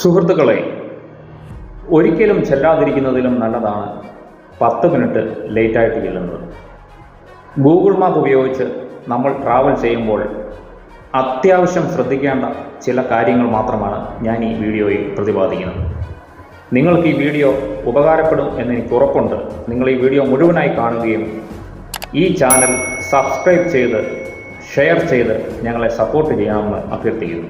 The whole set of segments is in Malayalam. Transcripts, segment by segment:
സുഹൃത്തുക്കളെ ഒരിക്കലും ചെല്ലാതിരിക്കുന്നതിലും നല്ലതാണ് പത്ത് മിനിറ്റ് ലേറ്റായിട്ട് ചെല്ലുന്നത്. ഗൂഗിൾ മാപ്പ് ഉപയോഗിച്ച് നമ്മൾ ട്രാവൽ ചെയ്യുമ്പോൾ അത്യാവശ്യം ശ്രദ്ധിക്കേണ്ട ചില കാര്യങ്ങൾ മാത്രമാണ് ഞാൻ ഈ വീഡിയോയിൽ പ്രതിപാദിക്കുന്നത്. നിങ്ങൾക്ക് ഈ വീഡിയോ ഉപകാരപ്പെടും എന്ന് എനിക്ക് ഉറപ്പുണ്ട്. നിങ്ങൾ ഈ വീഡിയോ മുഴുവനായി കാണുകയും ഈ ചാനൽ സബ്സ്ക്രൈബ് ചെയ്ത് ഷെയർ ചെയ്ത് ഞങ്ങളെ സപ്പോർട്ട് ചെയ്യാമെന്ന് അഭ്യർത്ഥിക്കുന്നു.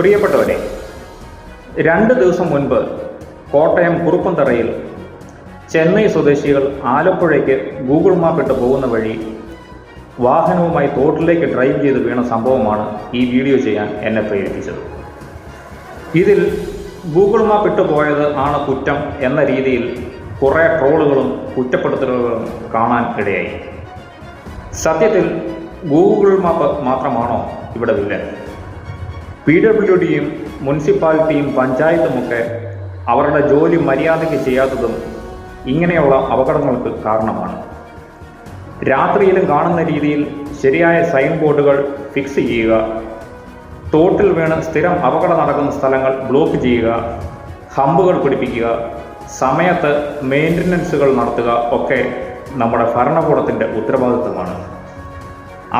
പ്രിയപ്പെട്ടവരെ രണ്ട് ദിവസം മുൻപ് കോട്ടയം കുറുപ്പന്തറയിൽ ചെന്നൈ സ്വദേശികൾ ആലപ്പുഴയ്ക്ക് ഗൂഗിൾ മാപ്പ് ഇട്ട് പോകുന്ന വഴി വാഹനവുമായി തോട്ടിലേക്ക് ഡ്രൈവ് ചെയ്ത് വീണ സംഭവമാണ് ഈ വീഡിയോ ചെയ്യാൻ എന്നെ പ്രേരിപ്പിച്ചത്. ഇതിൽ ഗൂഗിൾ മാപ്പ് ഇട്ട് പോയത് ആണ് കുറ്റം എന്ന രീതിയിൽ കുറേ ട്രോളുകളും കുറ്റപ്പെടുത്തലുകളും കാണാൻ ഇടയായി. സത്യത്തിൽ ഗൂഗിൾ മാപ്പ് മാത്രമാണോ ഇവിടെ വില്ലൻ? പി ഡബ്ല്യു ഡിയും മുനിസിപ്പാലിറ്റിയും പഞ്ചായത്തുമൊക്കെ അവരുടെ ജോലി മര്യാദയ്ക്ക് ചെയ്യാത്തതും ഇങ്ങനെയുള്ള അപകടങ്ങൾക്ക് കാരണമാണ്. രാത്രിയിലും കാണുന്ന രീതിയിൽ ശരിയായ സൈൻ ബോർഡുകൾ ഫിക്സ് ചെയ്യുക തോട്ടിൽ വീണ് സ്ഥിരം അപകടം നടക്കുന്ന സ്ഥലങ്ങൾ ബ്ലോക്ക് ചെയ്യുക ഹമ്പുകൾ പിടിപ്പിക്കുക സമയത്ത് മെയിന്റനൻസുകൾ നടത്തുക ഒക്കെ നമ്മുടെ ഭരണകൂടത്തിന്റെ ഉത്തരവാദിത്വമാണ്.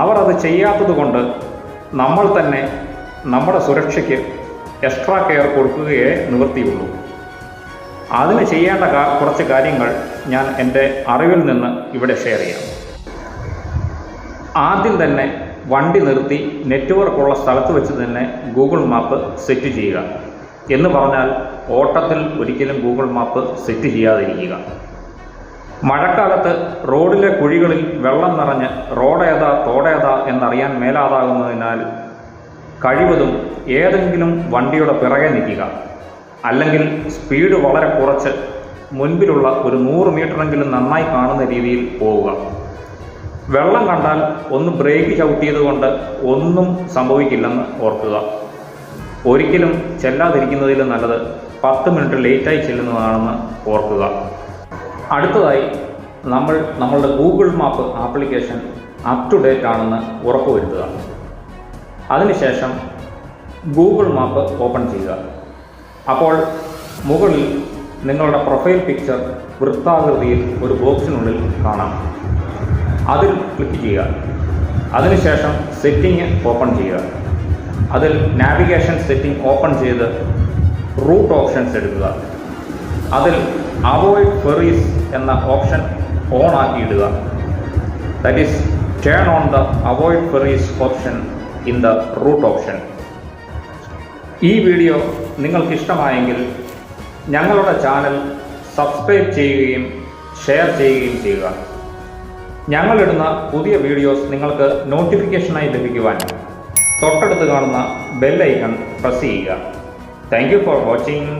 അവർ അത് ചെയ്യാത്തത് കൊണ്ട് നമ്മൾ തന്നെ നമ്മുടെ സുരക്ഷയ്ക്ക് എക്സ്ട്രാ കെയർ കൊടുക്കുകയേ നിവൃത്തിയുള്ളൂ. അതിന് ചെയ്യേണ്ട കുറച്ച് കാര്യങ്ങൾ ഞാൻ എന്റെ അറിവിൽ നിന്ന് ഇവിടെ ഷെയർ ചെയ്യാം. ആദ്യം തന്നെ വണ്ടി നിർത്തി നെറ്റ്വർക്കുള്ള സ്ഥലത്ത് വെച്ച് തന്നെ ഗൂഗിൾ മാപ്പ് സെറ്റ് ചെയ്യുക. എന്ന് പറഞ്ഞാൽ ഓട്ടത്തിൽ ഒരിക്കലും ഗൂഗിൾ മാപ്പ് സെറ്റ് ചെയ്യാതിരിക്കുക. മഴക്കാലത്ത് റോഡിലെ കുഴികളിൽ വെള്ളം നിറഞ്ഞ് റോഡേതാ തോടേതാ എന്നറിയാൻ മേലാതാകുന്നതിനാൽ കഴിവതും ഏതെങ്കിലും വണ്ടിയുടെ പിറകെ നിൽക്കുക. അല്ലെങ്കിൽ സ്പീഡ് വളരെ കുറച്ച് മുൻപിലുള്ള ഒരു നൂറ് മീറ്ററെങ്കിലും നന്നായി കാണുന്ന രീതിയിൽ പോവുക. വെള്ളം കണ്ടാൽ ഒന്ന് ബ്രേക്ക് ചവിട്ടിയത് കൊണ്ട് ഒന്നും സംഭവിക്കില്ലെന്ന് ഓർക്കുക. ഒരിക്കലും ചെല്ലാതിരിക്കുന്നതിൽ നല്ലത് പത്ത് മിനിറ്റ് ലേറ്റായി ചെല്ലുന്നതാണെന്ന് ഓർക്കുക. അടുത്തതായി നമ്മൾ നമ്മളുടെ Google map application up to date ആണെന്ന് ഉറപ്പുവരുത്തുക. അതിനുശേഷം ഗൂഗിൾ മാപ്പ് ഓപ്പൺ ചെയ്യുക. അപ്പോൾ മുകളിൽ നിങ്ങളുടെ പ്രൊഫൈൽ പിക്ചർ വൃത്താകൃതിയിൽ ഒരു ബോക്സിനുള്ളിൽ കാണാം. അതിൽ ക്ലിക്ക് ചെയ്യുക. അതിനുശേഷം സെറ്റിംഗ് ഓപ്പൺ ചെയ്യുക. അതിൽ നാവിഗേഷൻ സെറ്റിംഗ് ഓപ്പൺ ചെയ്ത് റൂട്ട് ഓപ്ഷൻസ് എടുക്കുക. അതിൽ അവോയ്ഡ് ഫെറീസ് എന്ന ഓപ്ഷൻ ഓൺ ആക്കി ഇടുക. That is turn on the avoid ferries option in the route option. ഈ വീഡിയോ നിങ്ങൾക്ക് ഇഷ്ടമായെങ്കിൽ ഞങ്ങളുടെ ചാനൽ സബ്സ്ക്രൈബ് ചെയ്യുകയും ഷെയർ ചെയ്യുകയും ചെയ്യുക. ഞങ്ങളിടുന്ന പുതിയ വീഡിയോസ് നിങ്ങൾക്ക് നോട്ടിഫിക്കേഷനായി ലഭിക്കുവാൻ തൊട്ടടുത്ത് കാണുന്ന ബെൽ ഐക്കൺ പ്രസ് ചെയ്യുക. Thank you for watching.